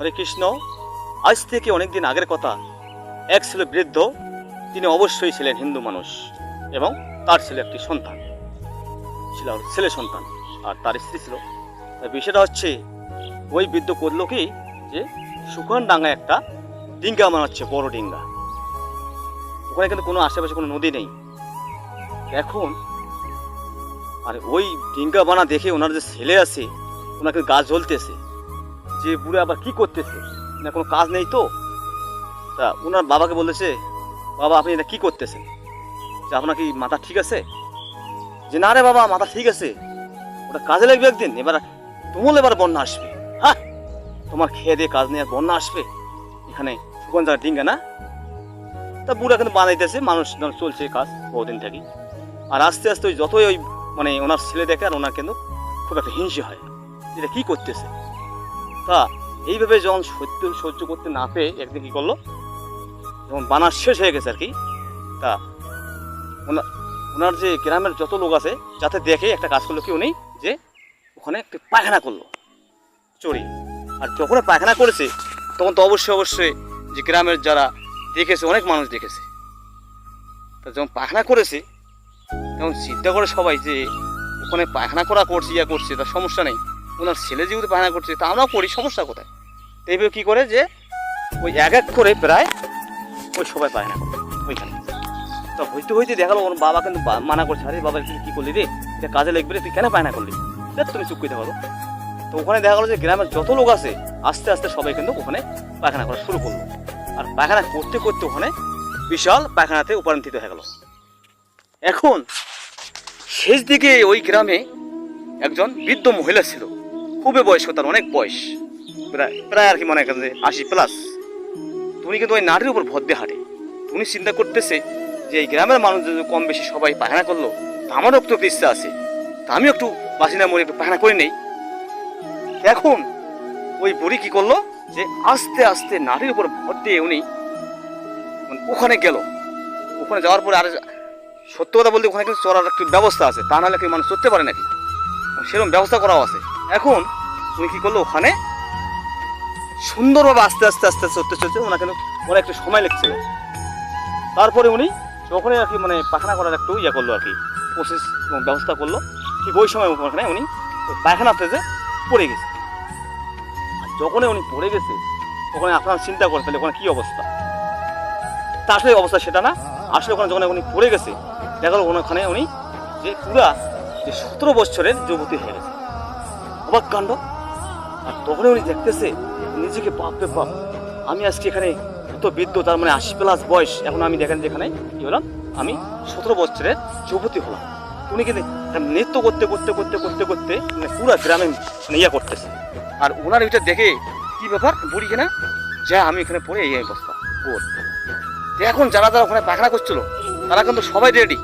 হরে কৃষ্ণ, আজ থেকে অনেক দিন আগের কথা। এক ছিল বৃদ্ধ, তিনি অবশ্যই ছিলেন হিন্দু মানুষ এবং তার ছিল একটি সন্তান। ছিল ছেলে সন্তান, আর তার স্ত্রী ছিল। বিষয়টা হচ্ছে, ওই বৃদ্ধ করল কি? যে সুখান ডাঙ্গায় একটা ডিঙ্গা বানাচ্ছে বড় ডিঙ্গা। ওখানে কিন্তু কোনো আশেপাশে কোনো নদী নেই। এখন, আর ওই ডিঙ্গা বানা দেখে ওনার যে ছেলে আছে, ওনাকে গাছ জ্বলতেছে। যে বুড়ে আবার কি করতেছে? না, কোনো কাজ নেই তো? তা ওনার বাবাকে বলেছে, বাবা, আপনি এটা কি করতেছেন? যে আপনার কি মাথা ঠিক আছে? যে, না রে বাবা, মাথা ঠিক আছে। ওটা কাজে লাগবে একদিন, এবার তুমুল এবার বন্যা আসবে। হ্যাঁ তোমার খেয়ে দিয়ে কাজ নিয়ে আর বন্যা আসবে। এখানে সুগন জায়গা ডিঙ্গা না? তা বুড়া কিন্তু বানাইতেছে, মানুষ চলছে কাজ বহুদিন থেকে আর আস্তে আস্তে ওই যতই ওই মানে ওনার ছেলে দেখে আর ওনার কিন্তু খুব একটা হিংসে হয়। এটা কি করতেছে? তা এইভাবে যখন সত্য সহ্য করতে না পেয়ে একদিন কি করল? যখন বানার শেষ হয়ে গেছে আর কি, তা ওনার ওনার যে গ্রামের যত লোক আছে, যাতে দেখে একটা কাজ করল কি, উনি যে ওখানে একটু পায়খানা করল চড়ি আর যখন পায়খানা করেছে, তখন তো অবশ্যই অবশ্যই যে গ্রামের যারা দেখেছে, অনেক মানুষ দেখেছে। তা যখন পায়খানা করেছে, তখন চিন্তা করে সবাই যে ওখানে পায়খানা করা করছে, ইয়া করছে, তার সমস্যা নেই। ওনার ছেলে যেহেতু পায়খানা করছে, তা আমরাও করি সমস্যা কোথায়? তো এইভাবে কী করে যে ওই এক এক করে প্রায় ওই সবাই পায়খানা করে, ওইখানে। তো হইতে হইতে দেখাল, ওর বাবা কিন্তু মানা করছে, আরে বাবা তুই কী করলি রে? এটা কাজে লাগবে রে, তুই কেন পায়না করলি? তুমি চুপ করে দেখো তো। ওখানে দেখা গেলো যে গ্রামের যত লোক আছে, আস্তে আস্তে সবাই কিন্তু ওখানে পায়খানা করা শুরু করল। আর পায়খানা করতে করতে ওখানে বিশাল পায়খানাতে উপান্তিত হয়ে গেল। এখন শেষ দিকে ওই গ্রামে একজন বৃদ্ধ মহিলা ছিল। খুবই বয়স্ক তার, অনেক বয়স। প্রায় প্রায় আর কি মনে করেন যে আশি প্লাস তুমি কিন্তু ওই নারীর উপর ভর দিয়ে হাঁটে। তুমি চিন্তা করতেছে যে এই গ্রামের মানুষ যদি কম বেশি সবাই পায়খানা করল, তা আমারও একটু ইচ্ছা আছে। তা আমি একটু বাসিনা মরে একটু পায়খানা করে নেই। এখন ওই বুড়ি কি করল যে আস্তে আস্তে নারীর উপর ভর দিয়ে উনি মানে ওখানে গেল। ওখানে যাওয়ার পরে আর সত্য কথা বলতে ওখানে কিন্তু চলার একটু ব্যবস্থা আছে। তা নাহলে কি মানুষ চড়তে পারে নাকি? সেরকম ব্যবস্থা করাও আছে। এখন উনি কি করল ওখানে? সুন্দরভাবে আস্তে আস্তে আস্তে আস্তে চলতে চলতে ওনার একটু সময় লেগেছিল। তারপরে উনি যখনই আর কি মানে পায়খানা করার একটু ইয়ে করল আর কি প্রসেস এবং ব্যবস্থা করল, ঠিক ওই সময় ওখানে উনি পায়খানাতে যে পড়ে গেছে। আর যখনই উনি পড়ে গেছে, ওখানে আপনারা চিন্তা করেন তাহলে ওখানে কী অবস্থা? তা আসলে অবস্থা সেটা না। আসলে ওখানে যখন উনি পড়ে গেছে, দেখা গেল ওখানে উনি যে পুরা যে সতেরো বছরের যুবতী হয়ে গেছে। অবাক কাণ্ড? আর তখনই উনি দেখতেছে, নিজেকে রে বাপ। আমি আজকে এখানে এত বৃদ্ধ, তার মানে আশি প্লাস বয়স। এখন আমি দেখেন যেখানে কি হলাম? আমি সতেরো বছরের যুবতী হলাম। উনি কিন্তু নৃত্য করতে করতে করতে করতে করতে মানে পুরো গ্রামে মানে ইয়ে করতেছে। আর ওনার এটা দেখে কি ব্যাপার? বুড়ি কিনা? যা, আমি এখানে পড়ে এই অবস্থা। ওর। এখন যারা যারা ওখানে পায়খানা করছিল, তারা কিন্তু সবাই রেডি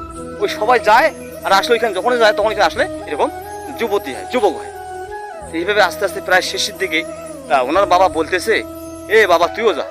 ওই সবাই যায়, আর আসলে ওইখানে যখনই যায় তখন এখানে আসলে এরকম যুবতী হয়, যুবক হয়। এইভাবে আস্তে আস্তে প্রায় শেষের দিকে ওনার বাবা বলতেছে এ বাবা তুইও যা।